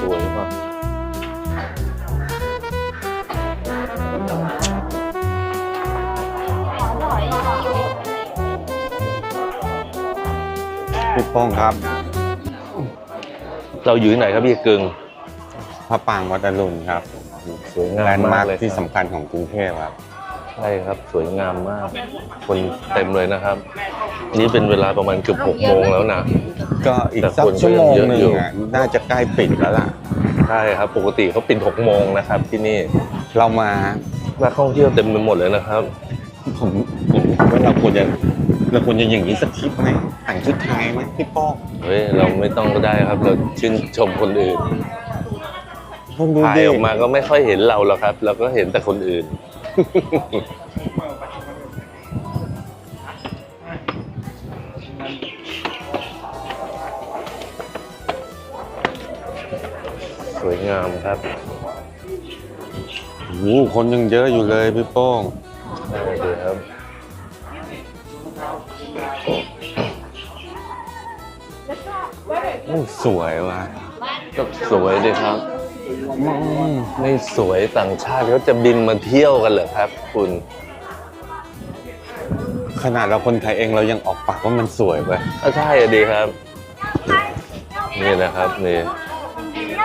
สวยมากพี่โป้งครับ เราอยู่ที่ไหนครับพี่กึ่งพระปรางวัดอรุณครับสวยงามแลนด์มามาร์กคเลยที่ครับสำคัญของกรุงเทพครับ ใช่ครับ สวยงามมาก คนเต็มเลยนะครับ นี่เป็นเวลาประมาณเกือบหกโมงแล้วนะ ก็อีกแต่สักคนก็ชั่วโมงยังหเยอะอยู่นึ่งอะน่าจะใกล้ปิดแล้วล่ะ ใช่ครับ ปกติเขาปิดหกโมงนะครับ ที่นี่เรามานักท่องเที่ยวเต็มไปหมดเลยนะครับ ผมผมว่าเราควรจะเราควรจะอย่างนี้สักทริปไหมแต่งชุดไทยไหมพี่โป้งเฮ้ยเราไม่ต้องก็ได้ครับ เราชื่นชมคนอื่นพวกดูถ่ายดิออกมาก็ไม่ค่อยเห็นเราหรอกครับ เราก็เห็นแต่คนอื่น สวยงามครับโอ้โหคนยังเยอะอยู่เลยพี่โป้งใช่เลยครับโอ้สวยว่ะก็สวยดีครับอืมไม่สวยต่างชาติเขาจะบินมาเที่ยวกันเหรอครับ คุณ ขนาดเราคนไทยเองเรายังออกปากว่ามันสวยไปก็ใช่อะดีครับ นี่นะครับนี่